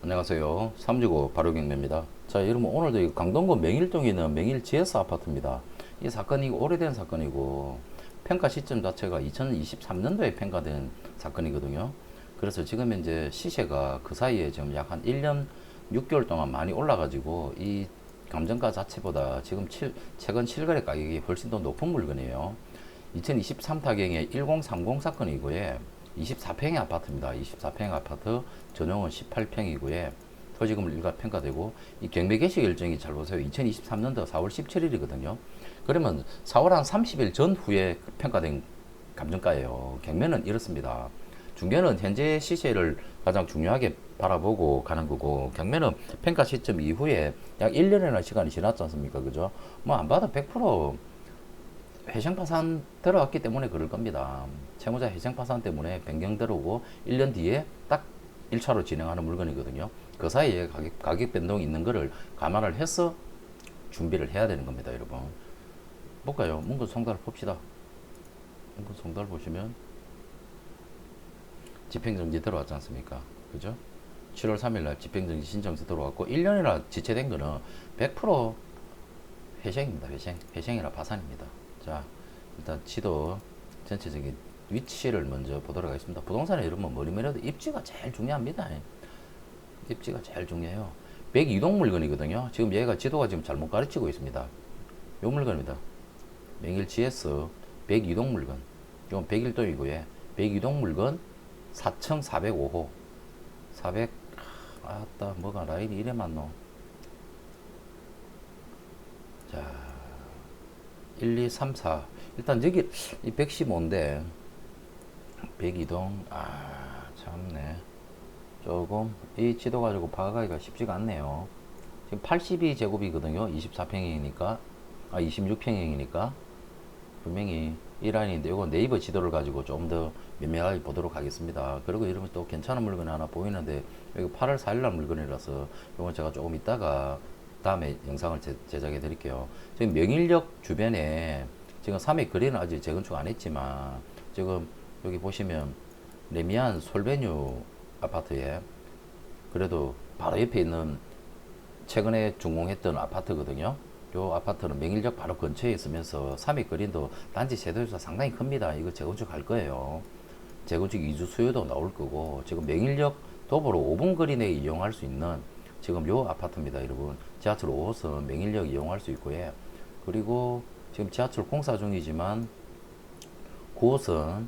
안녕하세요. 365 바로경매입니다. 자, 여러분 오늘도 이 강동구 맹일동에 있는 맹일 GS 아파트입니다. 이 사건이 오래된 사건이고 평가 시점 자체가 2023년도에 평가된 사건이거든요. 그래서 지금 현재 시세가 그 사이에 지금 약 한 1년 6개월 동안 많이 올라가지고 이 감정가 자체보다 지금 7, 최근 실거래 가격이 훨씬 더 높은 물건이에요. 2023 타경의 1030 사건이고요. 24평의 아파트입니다. 24평 아파트 전용은 18평이고요. 토지금을 일괄 평가되고 이 경매 개시 일정이 잘 보세요. 2023년도 4월 17일이거든요. 그러면 4월 한 30일 전후에 평가된 감정가예요. 경매는 이렇습니다. 중개는 현재 시세를 가장 중요하게 바라보고 가는 거고 경매는 평가 시점 이후에 약 1년이나 시간이 지났지 않습니까? 그죠? 뭐 안 봐도 100% 회생 파산 들어갔기 때문에 그럴 겁니다. 채무자 회생 파산 때문에 변경 들어오고 1년 뒤에 딱 1차로 진행하는 물건이거든요. 그 사이에 가격, 가격 변동이 있는 거를 감안을 해서 준비를 해야 되는 겁니다, 여러분. 볼까요? 문구 송달 봅시다. 문구 송달 보시면 집행정지 들어왔지 않습니까? 그죠? 7월 3일 날 집행정지 신청서 들어왔고 1년이나 지체된 거는 100% 회생입니다. 회생. 회생이라 파산입니다. 자, 일단 지도 전체적인 위치를 먼저 보도록 하겠습니다. 부동산에 이러면 뭐니뭐래도 입지가 제일 중요합니다. 입지가 제일 중요해요. 102동 물건이거든요. 지금 얘가 지도가 지금 잘못 가르치고 있습니다. 요 물건입니다. 명일 GS 102동 물건. 이건 101동이고요. 102동 물건 4,405호. 400, 아, 아따, 뭐가 라인이 이래 많노. 자, 1, 2, 3, 4. 일단 여기 이 115인데? 102동. 아 참네. 조금 이 지도 가지고 파악하기가 쉽지가 않네요. 지금 82제곱이거든요. 24평이니까. 아 26평이니까. 분명히 이 라인인데 이건 네이버 지도를 가지고 좀 더 면밀하게 보도록 하겠습니다. 그리고 이러면 또 괜찮은 물건이 하나 보이는데 여기 8월 4일날 물건이라서 이건 제가 조금 이따가 다음에 영상을 제, 제작해 드릴게요. 지금 명일역 주변에 지금 3회 거리는 아직 재건축 안 했지만 지금 여기 보시면 레미안 솔베뉴 아파트에 그래도 바로 옆에 있는 최근에 준공했던 아파트거든요. 요 아파트는 명일역 바로 근처에 있으면서 3회 거리도 단지 세도에서 상당히 큽니다. 이거 재건축 할 거예요. 재건축 이주 수요도 나올 거고 지금 명일역 도보로 5분 거리 내에 이용할 수 있는 지금 요 아파트입니다, 여러분. 지하철 5호선 명일역 이용할 수 있고요. 그리고 지금 지하철 공사 중이지만 9호선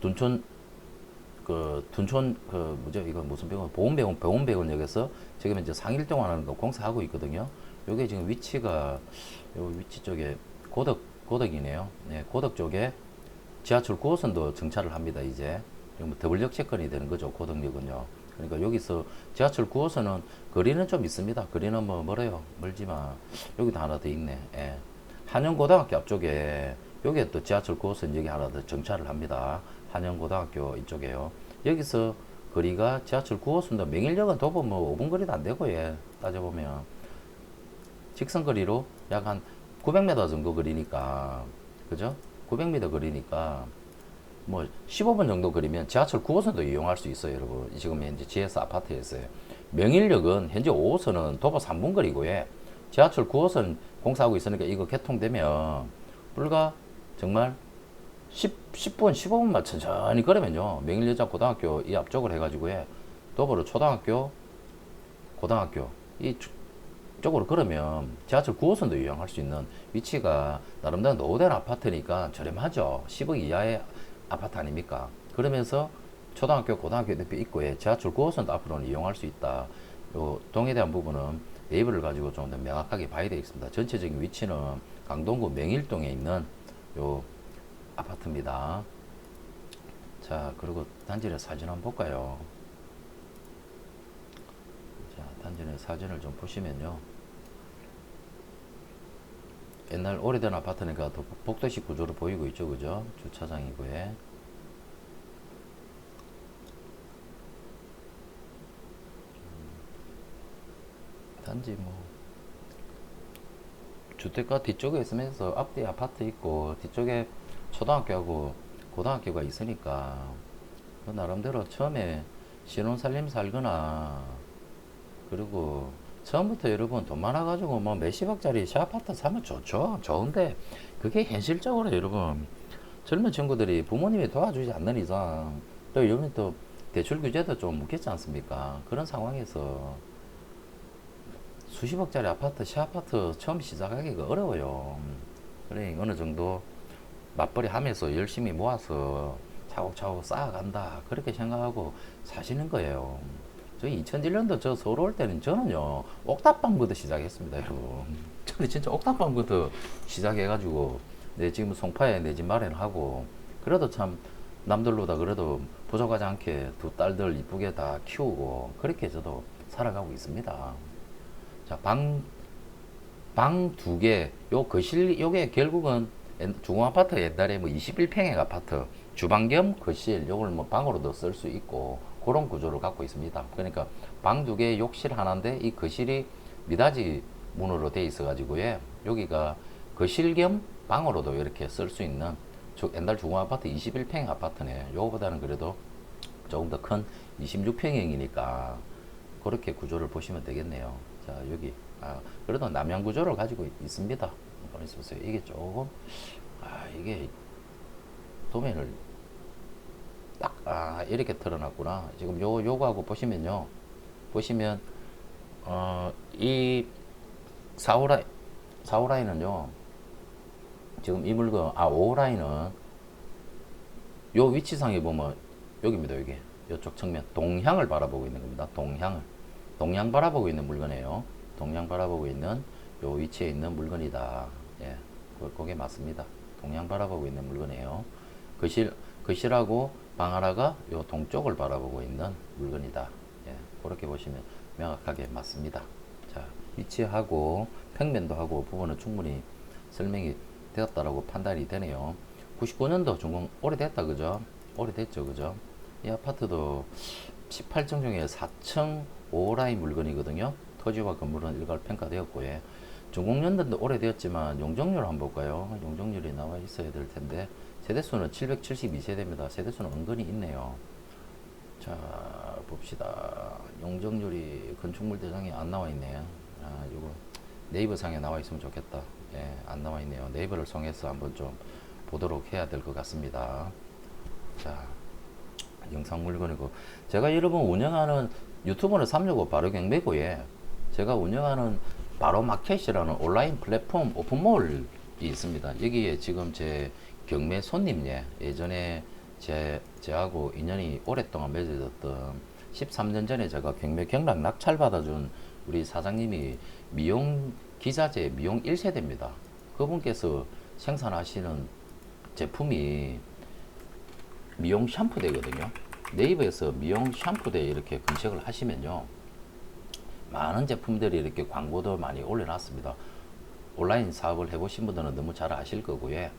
둔촌 그 둔촌 그 뭐죠 이거 무슨 병원 보훈병원 병원병원역에서 지금 이제 상일동 하는 거 공사하고 있거든요. 요게 지금 위치가 요 위치 쪽에 고덕 고덕이네요. 네, 고덕 쪽에 지하철 9호선도 정차를 합니다. 이제 뭐 더블역 채권이 되는 거죠. 고덕역은요. 그러니까 여기서 지하철 9호선은 거리는 좀 있습니다. 거리는 뭐 멀어요. 멀지만 여기도 하나 더 있네. 예. 한영고등학교 앞쪽에 여기에 또 지하철 9호선 여기 하나 더 정차를 합니다. 한영고등학교 이쪽에요. 여기서 거리가 지하철 9호선도 명일역은 도보 뭐 5분 거리도 안 되고 예. 따져보면 직선 거리로 약 한 900m 정도 거리니까 그죠? 900m 거리니까 뭐 15분 정도 거리면 지하철 9호선도 이용할 수 있어요, 여러분. 지금 현재 GS 아파트에 있어요. 명일역은 현재 5호선은 도보 3분 거리고요. 지하철 9호선 공사하고 있으니까 이거 개통되면 불과 정말 10, 10분, 15분만 천천히 걸으면요. 명일여자 고등학교 이 앞쪽을 해가지고요. 도보로 초등학교, 고등학교 이 주- 쪽으로 걸으면 지하철 9호선도 이용할 수 있는 위치가 나름대로 노후된 아파트니까 저렴하죠. 10억 이하의 아파트 아닙니까? 그러면서 초등학교, 고등학교 옆에 입구에 지하철 9호선도 앞으로는 이용할 수 있다. 요 동에 대한 부분은 네이버를 가지고 좀 더 명확하게 봐야 되겠습니다. 전체적인 위치는 강동구 명일동에 있는 요 아파트입니다. 자, 그리고 단지 내 사진 한번 볼까요? 자, 단지 내 사진을 좀 보시면요. 옛날 오래된 아파트니까 더 복도식 구조로 보이고 있죠, 그죠? 주차장이고요. 단지 뭐 주택가 뒤쪽에 있으면서 앞뒤 아파트 있고 뒤쪽에 초등학교하고 고등학교가 있으니까 그 나름대로 처음에 신혼 살림 살거나 그리고 처음부터 여러분 돈 많아 가지고 뭐 몇십억짜리 샤아파트 사면 좋죠. 좋은데 그게 현실적으로 여러분 젊은 친구들이 부모님이 도와주지 않는 이상 또 요즘 또 대출 규제도 좀 묻겠지 않습니까? 그런 상황에서 수십억짜리 아파트, 시아파트 처음 시작하기가 어려워요. 그래 어느 정도 맞벌이 하면서 열심히 모아서 차곡차곡 쌓아간다 그렇게 생각하고 사시는 거예요. 저희 2001년도 저 서울 올 때는 저는요 옥탑방부터 시작했습니다, 여러분. 저는 진짜 옥탑방부터 시작해가지고 내 지금 송파에 내 집 마련하고 그래도 참 남들보다 그래도 부족하지 않게 두 딸들 이쁘게 다 키우고 그렇게 저도 살아가고 있습니다. 자, 방, 방 두 개, 요 거실, 요게 결국은 옛- 중공 아파트 옛날에 뭐 21평의 아파트, 주방 겸 거실, 요걸 뭐 방으로도 쓸 수 있고, 그런 구조를 갖고 있습니다. 그러니까 방 두 개, 욕실 하나인데, 이 거실이 미닫이 문으로 돼 있어가지고, 예, 여기가 거실 겸 방으로도 이렇게 쓸 수 있는, 주- 옛날 주공 아파트 21평 아파트네. 요거보다는 그래도 조금 더 큰 26평형이니까, 그렇게 구조를 보시면 되겠네요. 자, 여기. 아, 그래도 남양 구조를 가지고 있- 있습니다. 한번 있어보세요. 이게 조금, 아, 이게 도면을 딱, 아, 이렇게 틀어놨구나. 지금 요, 요거하고 보시면요. 보시면, 어, 이 4호라인, 4호라인은요. 지금 이 물건, 아, 5호라인은 요 위치상에 보면 여기입니다, 여기. 이쪽 측면. 동향을 바라보고 있는 겁니다. 동향을. 동양 바라보고 있는 물건이에요. 동양 바라보고 있는 요 위치에 있는 물건이다. 예. 그- 그게 맞습니다. 동양 바라보고 있는 물건이에요. 거실, 거실하고 방 하나가 요 동쪽을 바라보고 있는 물건이다. 예. 그렇게 보시면 명확하게 맞습니다. 자, 위치하고 평면도 하고 부분은 충분히 설명이 되었다라고 판단이 되네요. 99년도 준공 오래됐다 그죠? 오래됐죠 그죠? 이 아파트도 18층 중에 4층 5라인 물건이거든요. 토지와 건물은 일괄 평가되었고 예. 준공연도도 오래되었지만 용적률 한번 볼까요? 용적률이 나와 있어야 될 텐데 세대수는 772세대입니다. 세대수는 은근히 있네요. 자 봅시다. 용적률이 건축물 대장에 안 나와 있네요. 아 이거 네이버 상에 나와 있으면 좋겠다. 예, 안 나와 있네요. 네이버를 통해서 한번 좀 보도록 해야 될 것 같습니다. 자, 영상 물건이고 제가 여러분 운영하는 유튜브는 365 바로 경매고에 제가 운영하는 바로 마켓이라는 온라인 플랫폼 오픈몰이 있습니다. 여기에 지금 제 경매 손님 예 예전에 제 제하고 인연이 오랫동안 맺어졌던 13년 전에 제가 경매 경락 낙찰 받아준 우리 사장님이 미용 기자재 미용 1세대입니다. 그분께서 생산하시는 제품이 미용 샴푸대거든요. 네이버에서 미용 샴푸대 이렇게 검색을 하시면요. 많은 제품들이 이렇게 광고도 많이 올려놨습니다. 온라인 사업을 해보신 분들은 너무 잘 아실 거고요.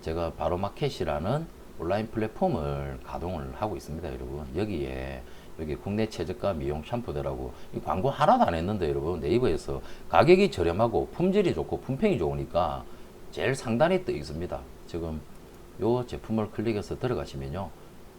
제가 바로 마켓이라는 온라인 플랫폼을 가동을 하고 있습니다, 여러분. 여기에 여기 국내 최저가 미용 샴푸대라고 이 광고 하나도 안 했는데 여러분 네이버에서 가격이 저렴하고 품질이 좋고 품평이 좋으니까 제일 상단에 떠 있습니다. 지금 요 제품을 클릭해서 들어가시면요.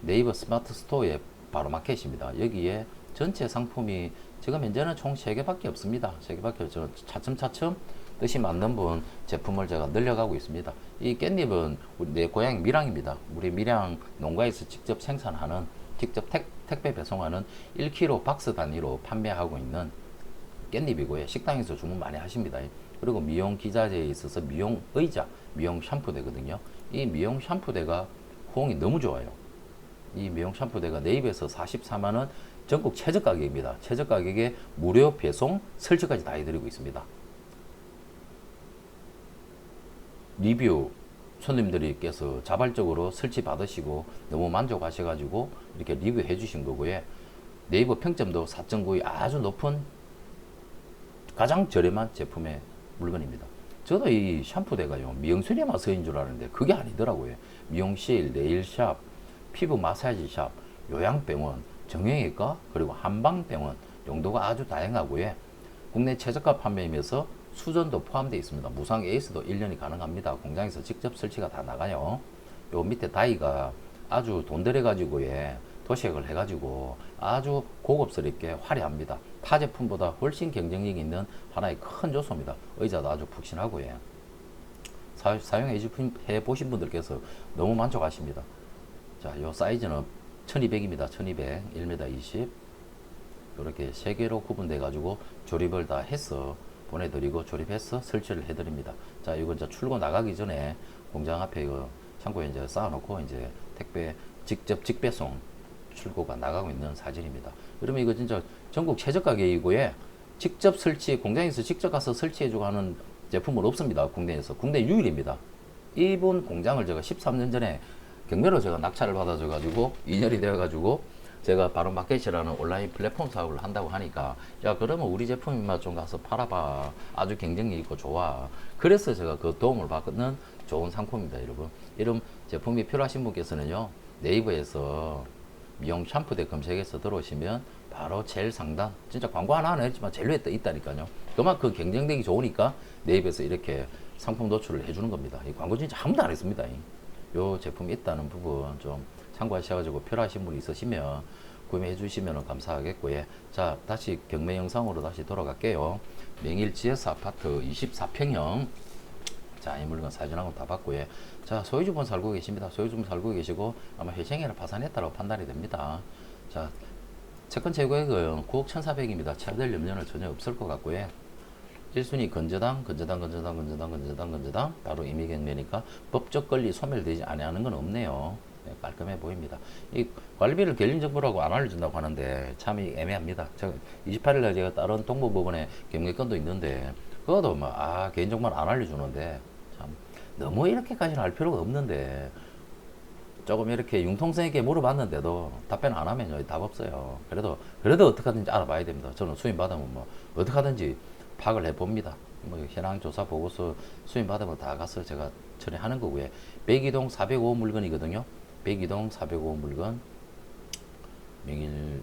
네이버 스마트 스토어에 바로 마켓입니다. 여기에 전체 상품이 지금 현재는 총 3개밖에 없습니다. 3개밖에 없죠. 차츰차츰 뜻이 맞는 분 제품을 제가 늘려가고 있습니다. 이 깻잎은 우리 내 고향 밀양입니다. 우리 밀양 농가에서 직접 생산하는 직접 택, 택배 배송하는 1kg 박스 단위로 판매하고 있는 깻잎이고요. 식당에서 주문 많이 하십니다. 그리고 미용 기자재에 있어서 미용 의자, 미용 샴푸대거든요. 이 미용 샴푸대가 호응이 너무 좋아요. 이 미용 샴푸대가 네이버에서 44만 원 전국 최저 가격입니다. 최저 가격에 무료 배송, 설치까지 다 해드리고 있습니다. 리뷰 손님들께서 자발적으로 설치 받으시고 너무 만족하셔가지고 이렇게 리뷰해 주신 거고요. 네이버 평점도 4.9이 아주 높은 가장 저렴한 제품의 물건입니다. 저도 이 샴푸대가요 미용실에만 서인 줄 아는데 그게 아니더라고요. 미용실, 네일샵, 피부 마사지샵, 요양병원, 정형외과 그리고 한방병원 용도가 아주 다양하고요. 국내 최저가 판매이면서 수전도 포함되어 있습니다. 무상 에이스도 1년이 가능합니다. 공장에서 직접 설치가 다 나가요. 요 밑에 다이가 아주 돈 들여 가지고 예 도색을 해가지고 아주 고급스럽게 화려합니다. 타 제품보다 훨씬 경쟁력 있는 하나의 큰 요소입니다. 의자도 아주 푹신하고 예. 사, 사용해 해 보신 분들께서 너무 만족하십니다. 자, 요 사이즈는 1200입니다. 1200, 1m 20. 이렇게 세 개로 구분돼 가지고 조립을 다 해서 보내드리고 조립해서 설치를 해드립니다. 자, 이거 이제 출고 나가기 전에 공장 앞에 이거 창고에 이제 쌓아놓고 이제 택배 직접 직배송 출고가 나가고 있는 사진입니다. 그러면 이거 진짜 전국 최저가 계이고에 직접 설치 공장에서 직접 가서 설치해주고 하는 제품은 없습니다. 국내에서 국내 유일입니다. 이분 공장을 제가 13년 전에 경매로 제가 낙찰을 받아줘 가지고 2년이 되어 가지고 제가 바로 마켓이라는 온라인 플랫폼 사업을 한다고 하니까 야 그러면 우리 제품만 좀 가서 팔아봐 아주 경쟁력 있고 좋아 그래서 제가 그 도움을 받는 좋은 상품입니다 여러분 이런 제품이 필요하신 분께서는요 네이버에서 미용 샴푸대 검색해서 들어오시면 바로 제일 상단 진짜 광고 하나 안 했지만 제일 위에 떠 있다니까요 그만큼 경쟁력이 좋으니까 네이버에서 이렇게 상품 노출을 해주는 겁니다 이 광고 진짜 아무도 안 했습니다 이. 요 제품이 있다는 부분 좀 참고하셔가지고 필요하신 분 있으시면 구매해 주시면 감사하겠고요. 자, 다시 경매 영상으로 다시 돌아갈게요. 명일 GS 아파트 24평형. 자, 이 물건 사진하고 다 봤고요. 자, 소유주분 살고 계십니다. 소유주분 살고 계시고 아마 회생이라 파산했다고 판단이 됩니다. 자, 채권 재고액은 9억 1,400입니다. 차별 염려는 전혀 없을 것 같고요. 1순위 건저당, 건저당, 건저당, 건저당, 건저당, 건저당. 바로 임의경매니까 법적 권리 소멸되지 아니하는 건 없네요. 네, 깔끔해 보입니다. 이 관리비를 결림정보라고 안 알려준다고 하는데 참 애매합니다. 제가 28일날 제가 다른 동부법원에 경매권도 있는데 그것도 뭐, 아, 개인정보는 안 알려주는데 참 너무 이렇게까지는 할 필요가 없는데 조금 이렇게 융통성 있게 물어봤는데도 답변 안 하면요 답 없어요. 그래도 그래도 어떻게 하든지 알아봐야 됩니다. 저는 수임 받으면 뭐 어떻게 하든지 파악을 해봅니다. 뭐 현황 조사 보고서 수임 받으면 다 가서 제가 처리하는 거고요. 백이동 405 물건이거든요. 백이동 405 물건 명일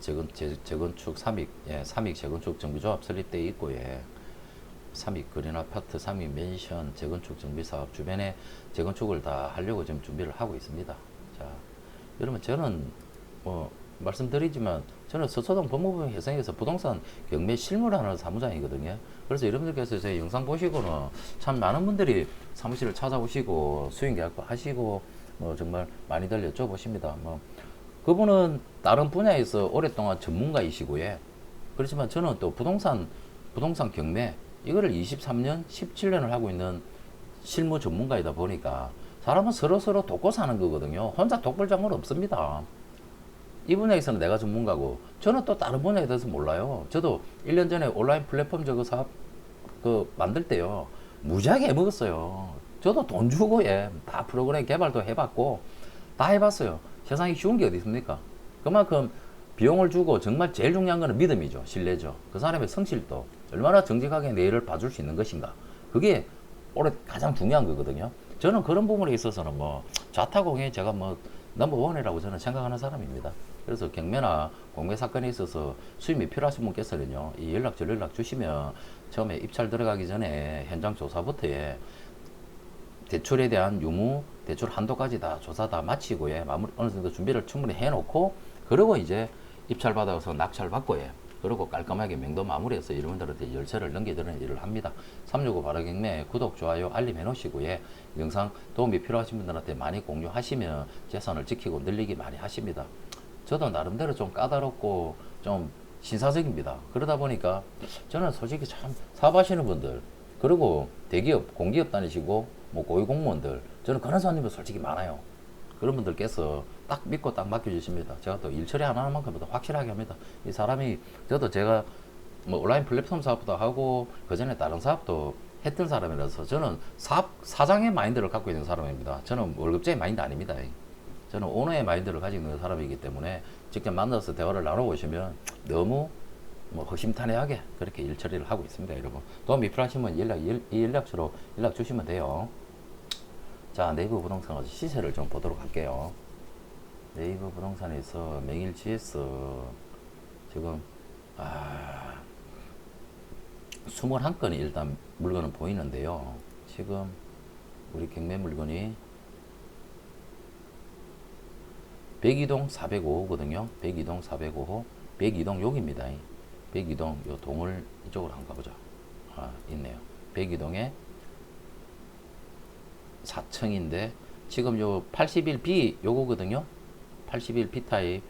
재건 재, 재건축 삼익 예, 삼익 재건축 정비조합 설립돼 있고 예. 삼익 그린 아파트 삼익 맨션 재건축 정비 사업 주변에 재건축을 다 하려고 지금 준비를 하고 있습니다. 자, 여러분 저는 뭐 말씀드리지만 저는 서초동 법무부 회생에서 부동산 경매 실무라는 사무장이거든요. 그래서 여러분들께서 제 영상 보시고는 참 많은 분들이 사무실을 찾아오시고 수익 계약도 하시고 뭐 정말 많이들 여쭤보십니다. 뭐 그분은 다른 분야에서 오랫동안 전문가이시고요. 그렇지만 저는 또 부동산 부동산 경매 이거를 23년, 17년을 하고 있는 실무 전문가이다 보니까 사람은 서로 서로 돕고 사는 거거든요. 혼자 독불장은 없습니다. 이 분야에서는 내가 전문가고 저는 또 다른 분야에 대해서 몰라요. 저도 1년 전에 온라인 플랫폼 저거 사업 그 만들 때요. 무지하게 해먹었어요. 저도 돈 주고 예, 다 프로그램 개발도 해봤고 다 해봤어요. 세상에 쉬운 게 어디 있습니까? 그만큼 비용을 주고 정말 제일 중요한 거는 믿음이죠. 신뢰죠. 그 사람의 성실도 얼마나 정직하게 내 일을 봐줄 수 있는 것인가. 그게 올해 가장 중요한 거거든요. 저는 그런 부분에 있어서는 뭐 좌타공에 제가 뭐 넘버원이라고 저는 생각하는 사람입니다. 그래서 경매나 공매 사건에 있어서 수임이 필요하신 분께서는요, 이 연락처 연락 주시면 처음에 입찰 들어가기 전에 현장 조사부터 예, 대출에 대한 유무, 대출 한도까지 다 조사 다 마치고 예, 마무리 어느 정도 준비를 충분히 해놓고 그리고 이제 입찰 받아서 낙찰 받고 예, 그리고 깔끔하게 명도 마무리해서 여러분들한테 열쇠를 넘겨드리는 일을 합니다. 365 바라경매 구독, 좋아요, 알림 해놓으시고 예, 영상 도움이 필요하신 분들한테 많이 공유하시면 재산을 지키고 늘리기 많이 하십니다. 저도 나름대로 좀 까다롭고 좀 신사적입니다. 그러다 보니까 저는 솔직히 참 사업하시는 분들 그리고 대기업, 공기업 다니시고 뭐 고위공무원들 저는 그런 사람들 솔직히 많아요. 그런 분들께서 딱 믿고 딱 맡겨주십니다. 제가 또 일 처리 하나만큼은 확실하게 합니다. 이 사람이 저도 제가 뭐 온라인 플랫폼 사업도 하고 그 전에 다른 사업도 했던 사람이라서 저는 사업 사장의 마인드를 갖고 있는 사람입니다. 저는 월급제의 마인드 아닙니다. 저는 오너의 마인드를 가지고 있는 사람이기 때문에 직접 만나서 대화를 나눠보시면 너무 뭐 허심탄회하게 그렇게 일 처리를 하고 있습니다, 여러분. 도움이 필요하시면 연락, 이 연락처로 연락 주시면 돼요. 자, 네이버 부동산 시세를 좀 보도록 할게요. 네이버 부동산에서 GS 지금 아 21건이 일단 물건은 보이는데요. 지금 우리 경매 물건이 백이동 405호거든요. 백이동 405호. 백이동 여기입니다. 백이동 요 동을 이쪽으로 한번 가보자. 아, 있네요. 백이동에 4층인데 지금 요 81B 요거거든요. 81B 타입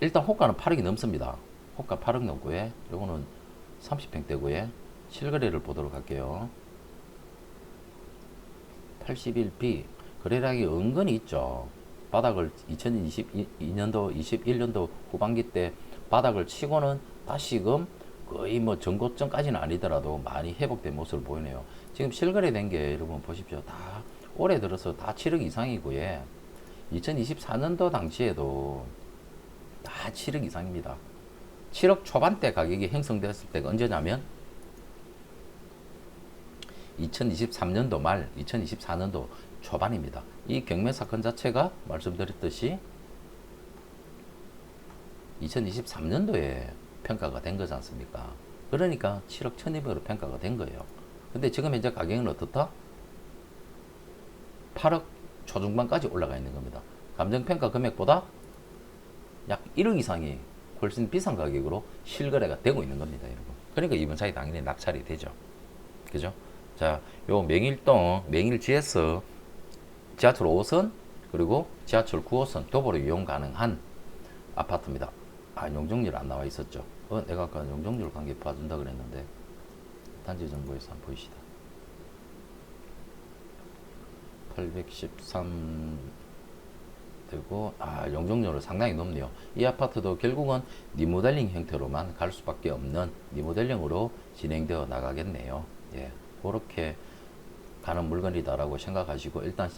일단 호가는 8억이 넘습니다. 호가 8억 넘고에 요거는 30평대고에 실거래를 보도록 할게요. 81B 거래량이 은근히 있죠. 바닥을 2022년도, 21년도 후반기 때 바닥을 치고는 다시금 거의 뭐 전고점까지는 아니더라도 많이 회복된 모습을 보이네요. 지금 실거래된 게 여러분 보십시오. 다 올해 들어서 다 7억 이상이고요. 2024년도 당시에도 다 7억 이상입니다. 7억 초반대 가격이 형성됐을 때가 언제냐면 2023년도 말, 2024년도 초반입니다. 이 경매 사건 자체가 말씀드렸듯이 2023년도에 평가가 된 거지 않습니까? 그러니까 7억 1200으로 평가가 된 거예요. 근데 지금 현재 가격은 어떻다? 8억 초중반까지 올라가 있는 겁니다. 감정평가 금액보다 약 1억 이상이 훨씬 비싼 가격으로 실거래가 되고 있는 겁니다, 여러분. 그러니까 이번 차이 당연히 낙찰이 되죠. 그죠? 자, 요 명일동, 명일 GS 지하철 5호선 그리고 지하철 9호선 도보로 이용 가능한 아파트입니다. 아, 용적률 안 나와 있었죠. 어, 내가 아까 용적률 관계 봐준다 그랬는데 단지 정보에서 한번 보이시다. 813 되고 아 용적률은 상당히 높네요. 이 아파트도 결국은 리모델링 형태로만 갈 수밖에 없는 리모델링으로 진행되어 나가겠네요. 예, 그렇게 가는 물건이다라고 생각하시고 일단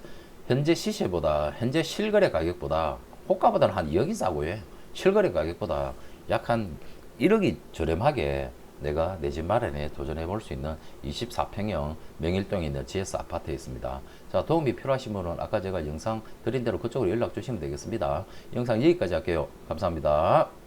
현재 시세보다 현재 실거래 가격보다 호가보다는 한 2억이 싸고요. 실거래 가격보다 약 한 1억이 저렴하게 내가 내 집 마련에 도전해 볼 수 있는 24평형 명일동에 있는 GS 아파트에 있습니다. 자, 도움이 필요하신 분은 아까 제가 영상 드린 대로 그쪽으로 연락 주시면 되겠습니다. 영상 여기까지 할게요. 감사합니다.